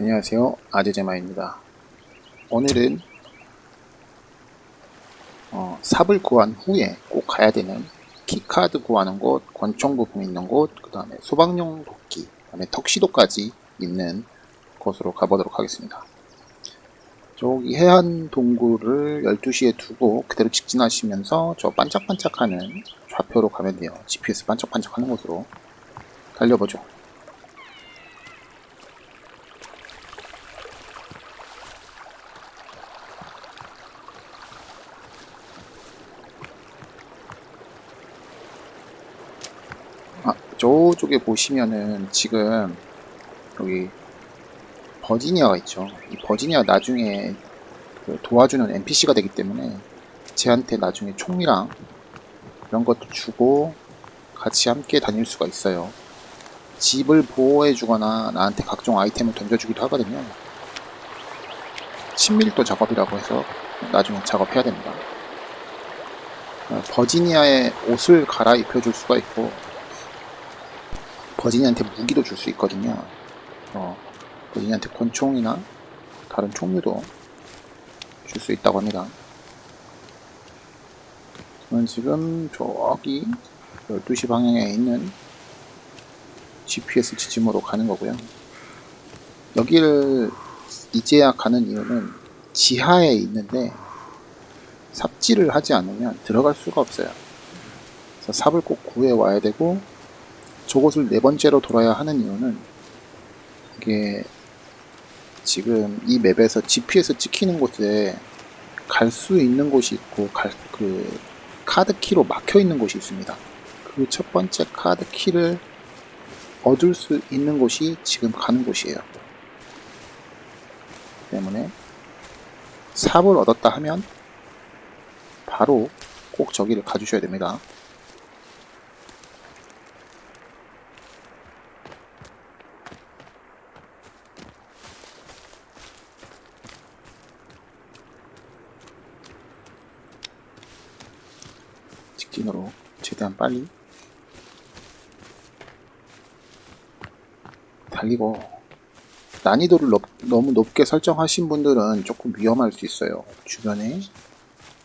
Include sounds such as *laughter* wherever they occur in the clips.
안녕하세요. 아재제마입니다. 오늘은 어, 삽을 구한 후에 꼭 가야 되는 키카드 구하는 곳, 권총 부품 있는 곳, 그 다음에 소방용 도끼, 그 다음에 턱시도까지 있는 곳으로 가보도록 하겠습니다. 저기 해안 동굴을 12시에 두고 그대로 직진하시면서 저 반짝반짝하는 좌표로 가면 돼요. GPS 반짝반짝하는 곳으로 달려보죠. 아, 저쪽에 보시면은 지금 여기 버지니아가 있죠. 이 버지니아 나중에 그 도와주는 NPC가 되기 때문에 쟤한테 나중에 총이랑 이런 것도 주고 같이 함께 다닐 수가 있어요. 집을 보호해주거나 나한테 각종 아이템을 던져주기도 하거든요. 친밀도 작업이라고 해서 나중에 작업해야 됩니다. 어, 버지니아의 옷을 갈아입혀줄 수가 있고 버지니한테 무기도 줄 수 있거든요. 어, 버지니한테 권총이나 다른 총류도 줄 수 있다고 합니다. 저는 지금 저기 12시 방향에 있는 GPS 지점으로 가는 거고요. 여기를 이제야 가는 이유는 지하에 있는데 삽질을 하지 않으면 들어갈 수가 없어요. 그래서 삽을 꼭 구해 와야 되고 저곳을 네 번째로 돌아야 하는 이유는 이게 지금 이 맵에서 GPS 찍히는 곳에 갈 수 있는 곳이 있고 갈, 그 카드 키로 막혀 있는 곳이 있습니다. 그 첫 번째 카드 키를 얻을 수 있는 곳이 지금 가는 곳이에요. 때문에 삽을 얻었다 하면 바로 꼭 저기를 가주셔야 됩니다. 직진으로 최대한 빨리 달리고 난이도를 높- 너무 높게 설정하신 분들은 조금 위험할 수 있어요. 주변에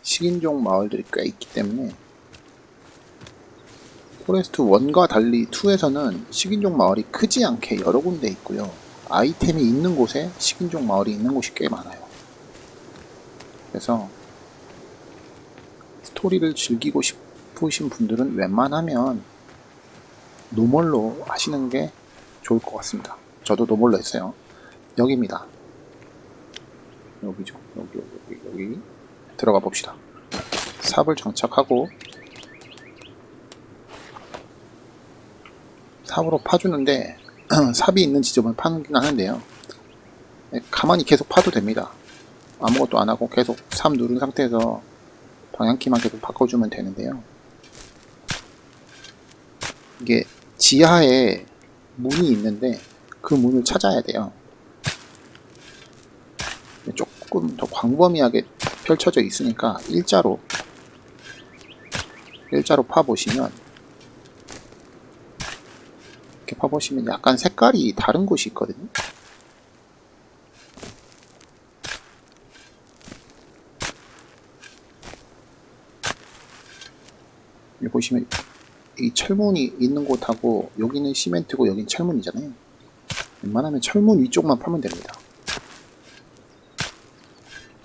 식인종 마을들이 꽤 있기 때문에 포레스트 1과 달리 2에서는 식인종 마을이 크지 않게 여러 군데 있고요. 아이템이 있는 곳에 식인종 마을이 있는 곳이 꽤 많아요. 그래서 스토리를 즐기고 싶 으신 분들은 웬만하면 노멀로 하시는 게 좋을 것 같습니다. 저도 노멀로 했어요. 여기입니다. 여기죠. 여기, 여기, 여기. 들어가 봅시다. 삽을 장착하고 삽으로 파주는데 *clears throat* 삽이 있는 지점을 파긴 하는데요. 네, 가만히 계속 파도 됩니다. 아무것도 안 하고 계속 삽 누른 상태에서 방향키만 계속 바꿔주면 되는데요. 이게 지하에 문이 있는데 그 문을 찾아야 돼요. 조금 더 광범위하게 펼쳐져 있으니까 일자로 일자로 파보시면 이렇게 파보시면 약간 색깔이 다른 곳이 있거든요. 보시면 이 철문이 있는 곳하고 여기는 시멘트고 여긴 철문이잖아요. 웬만하면 철문 위쪽만 파면 됩니다.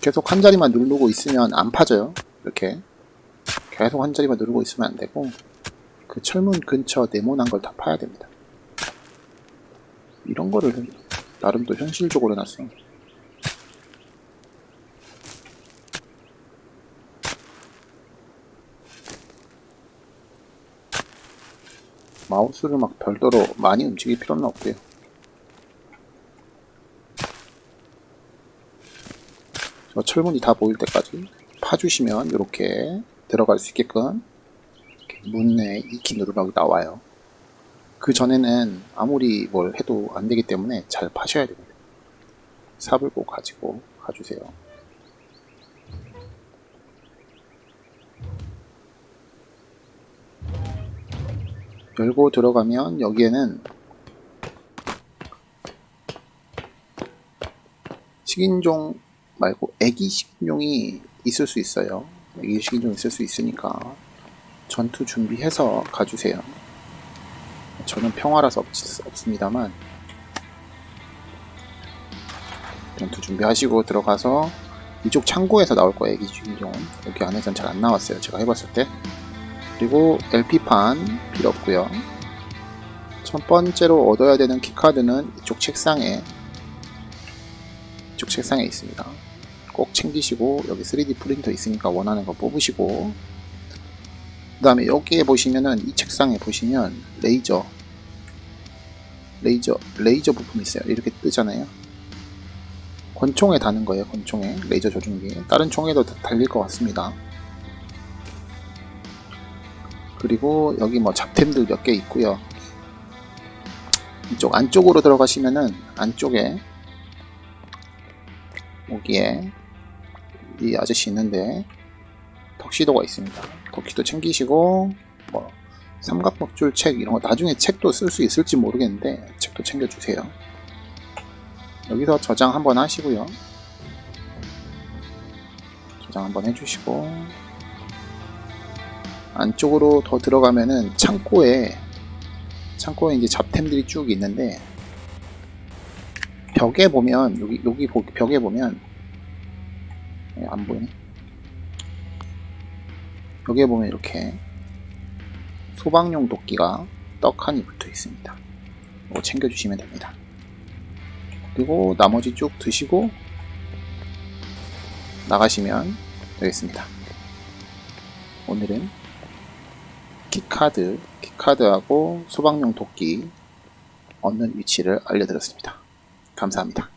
계속 한 자리만 누르고 있으면 안 파져요. 이렇게 계속 한 자리만 누르고 있으면 안 되고 그 철문 근처 네모난 걸 다 파야 됩니다. 이런 거를 나름 또 현실적으로 해놨어. 마우스를 막 별도로 많이 움직일 필요는 없고요. 저 철문이 다 보일 때까지 파주시면 이렇게 들어갈 수 있게끔 문에 이키 누르라고 나와요. 그 전에는 아무리 뭘 해도 안 되기 때문에 잘 파셔야 됩니다. 삽을 꼭 가지고 가주세요. 열고 들어가면 여기에는 식인종 말고 애기 식인종이 있을 수 있어요. 애기 식인종 있을 수 있으니까 전투 준비해서 가주세요. 저는 평화라서 없, 없습니다만 전투 준비하시고 들어가서 이쪽 창고에서 나올 거예요. 애기 식인종은 여기 안에선 잘 안 나왔어요. 제가 해봤을 때 그리고 LP판 필요 없고요. 첫 번째로 얻어야 되는 키카드는 이쪽 책상에 이쪽 책상에 있습니다. 꼭 챙기시고 여기 3D 프린터 있으니까 원하는 거 뽑으시고 그 다음에 여기에 보시면은 이 책상에 보시면 레이저 레이저 레이저 부품 있어요. 이렇게 뜨잖아요. 권총에 다는 거예요. 권총에 레이저 조준기 다른 총에도 다- 달릴 것 같습니다. 그리고 여기 뭐 잡템들 몇개 있고요. 이쪽 안쪽으로 들어가시면은 안쪽에 여기에 이 아저씨 있는데 턱시도가 있습니다. 턱시도 챙기시고 뭐 삼각박줄 책 이런 거 나중에 책도 쓸 수 있을지 모르겠는데 책도 챙겨주세요. 여기서 저장 한번 하시고요. 저장 한번 해주시고 안쪽으로 더 들어가면은 창고에 창고에 이제 잡템들이 쭉 있는데 벽에 보면 여기 여기 보- 벽에 보면 예, 안 보이네. 여기에 보면 이렇게 소방용 도끼가 떡하니 붙어 있습니다. 이거 챙겨주시면 됩니다. 그리고 나머지 쭉 드시고 나가시면 되겠습니다. 오늘은 키카드, 키카드하고 소방용 도끼 얻는 위치를 알려드렸습니다. 감사합니다.